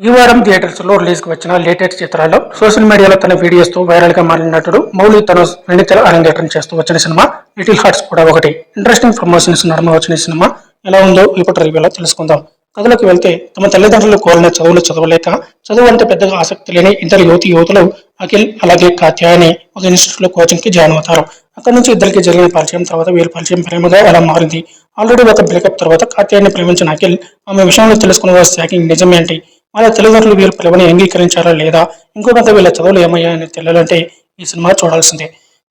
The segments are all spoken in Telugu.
ఈ వారం థియేటర్స్లో రిలీజ్కు వచ్చిన లేటెస్ట్ చిత్రాల్లో సోషల్ మీడియాలో తన వీడియోస్తో వైరల్గా మారిన నటుడు మౌలి తన వెండితెర అరంగేట్రం చేస్తూ వచ్చిన సినిమా లిటిల్ హార్ట్స్ కూడా ఒకటి. ఇంట్రెస్టింగ్ ప్రమోషన్స్ నడుమ వచ్చిన సినిమా ఎలా ఉందో ఇప్పుడు రివ్యూలో తెలుసుకుందాం. కథలోకి వెళ్తే తమ తల్లిదండ్రులు కోరిన చదువులు చదవలేక చదువు అంటే పెద్దగా ఆసక్తి లేని ఇద్దరు యువతి యువతులు అఖిల్ అలాగే కాత్యాయని ఒక ఇన్స్టిట్యూట్లో కోచింగ్కి జాయిన్ అవుతారు. అక్కడ నుంచి ఇద్దరికి జరిగిన పరిచయం తర్వాత వీరి పరిచయం ప్రేమగా ఎలా మారింది. ఆల్రెడీ ఒక బ్రేకప్ తర్వాత కాత్యాయని ప్రేమించిన అఖిల్ ఆమె విషయంలో తెలుసుకున్న షాకింగ్ నిజమేంటి మళ్ళీ తల్లిదండ్రులు వీళ్ళ పిల్లవని అంగీకరించారా లేదా? ఇంకొకంత వీళ్ళ చదువులు ఏమయ్యాయని తెలియాలంటే ఈ సినిమా చూడాల్సిందే.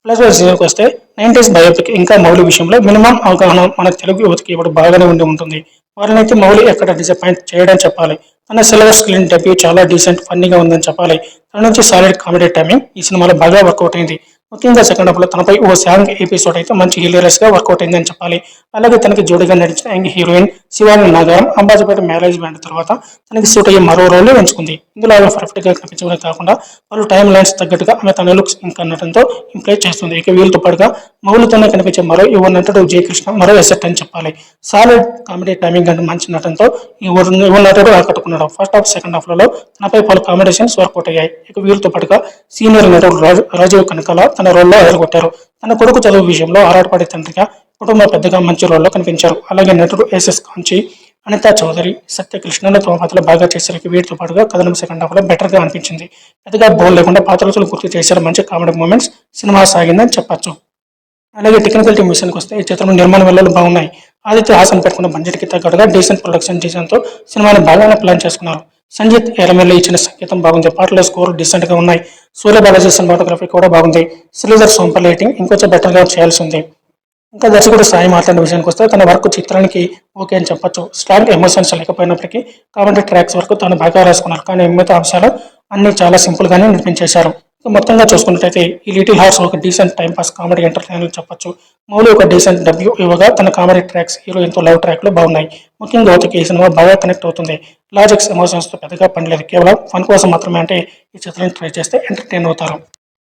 ప్లస్ సీజన్కి వస్తే నైన్టీస్ బయోపిక్ ఇంకా మౌలి విషయంలో మినిమం అవగాహన మన తెలుగు యువతకి ఇప్పుడు బాగానే ఉండి ఉంటుంది. వారినైతే మౌలి ఎక్కడ డిసప్పాయింట్ చేయడం చెప్పాలి. తన సిలబస్ స్క్రీన్ డెబ్యూ చాలా డీసెంట్ ఫన్నీగా ఉందని చెప్పాలి. తన నుంచి సాలిడ్ కామెడీ టైమింగ్ ఈ సినిమాలో బాగా వర్కౌట్ అయింది. ముఖ్యంగా సెకండ్ హాఫ్లో తనపై ఓ సాంగ్ ఎపిసోడ్ అయితే మంచి హిలేరియస్గా వర్కౌట్ అయిందని చెప్పాలి. అలాగే తనకి జోడిగా నడిచిన young heroine Shivani Nagaram Ambajipeta marriage band తర్వాత తనకి సూట్ అయ్యే మరో రోల్ ఎంచుకుంది. ఇందులో ఆమె పర్ఫెక్ట్గా కనిపించడమే కాకుండా పలు టైం లైన్స్ తగ్గట్టుగా ఆమె తన లుక్స్ ఇంకా నటనతో ఇంప్రెస్ చేస్తుంది. ఇక వీళ్ళతో పాటుగా మౌలితోనే కనిపించే మరో యువ నటుడు జయకృష్ణ మరో ఎసెట్ అని చెప్పాలి. సాలిడ్ కామెడీ టైమింగ్ అండ్ మంచి నటనతో ఈ యువ నటుడు ఆకట్టుకున్నాడు. ఫస్ట్ హాఫ్ సెకండ్ హాఫ్లలో తనపై పలు కాంబినేషన్స్ వర్కౌట్ అయ్యాయి. ఇక వీళ్ళతో పాటుగా సీనియర్ నటుడు రాజు- రాజీవ్ కనకాల తన రోల్లో ఎదుర్కొట్టారు తన కొడుకు చదువు విషయంలో ఆరాటపడే తండ్రిగా కుటుంబ పెద్దగా మంచి రోల్లో కనిపించారు. అలాగే నటుడు ఎస్ఎస్ కాంచి అనితా చౌదరి సత్యకృష్ణలతో పాత్రలు బాగా చేసరికి వీటితో పాటుగా కథనం సెకండ్ హాఫ్లో బెటర్గా అనిపించింది. పెద్దగా బోల్ లేకుండా పాత్రలు గుర్తు చేశారు. మంచి కామెడీ మూమెంట్స్ సినిమా సాగిందని చెప్పొచ్చు. అలాగే టెక్నికల్ టీమ్ విషయానికి వస్తే ఈ చిత్రం నిర్మాణ వెళ్ళలు బాగున్నాయి. ఆదిత్య హాసన్ పెట్టుకున్న బడ్జెట్కి తగ్గట్టుగా డీసెంట్ ప్రొడక్షన్ డిజైన్తో సినిమాని బాగానే ప్లాన్ చేసుకున్నారు. సంజిత్ ఎరమెల్లి ఇచ్చిన సంగీతం బాగుంది. పాటలో స్కోర్ డిసెంట్గా ఉన్నాయి. సూర్య బాలాజీ సినిమాటోగ్రఫీ కూడా బాగుంది. శ్రీధర్ సోంపల్ లైటింగ్ ఇంకొంచెం బెటర్గా చేయాల్సి ఉంది. ఇంకా దర్శకుడు సాయి మాట్లాడిన విషయానికి వస్తే తన వర్క్ చిత్రానికి ఓకే అని చెప్పొచ్చు. స్ట్రాంగ్ ఎమోషన్స్ లేకపోయినప్పటికీ కామెంటరీ ట్రాక్స్ వరకు తాను బాగా రాసుకున్నారు. కానీ మిగతా అంశాలు అన్ని చాలా సింపుల్ గానే నిర్మించేశారు. సో మొత్తంగా చూసుకున్నట్టయితే ఈ లిటిల్ హార్స్ ఒక decent time pass comedy entertainer చెప్పొచ్చు. మౌలి ఒక డీసెంట్ డబ్ల్యూ ఇవ్వగా తన కామెడీ ట్రాక్స్ హీరో ఎంతో లవ్ ట్రాక్లు బాగున్నాయి. ముఖ్యంగా యువతకి ఈ సినిమా బాగా కనెక్ట్ అవుతుంది. లాజిక్స్ ఎమోషన్స్తో పెద్దగా పనిలేదు. కేవలం ఫన్ కోసం మాత్రమే అంటే ఈ చిత్రాన్ని ట్రై చేస్తే ఎంటర్టైన్ అవుతారు.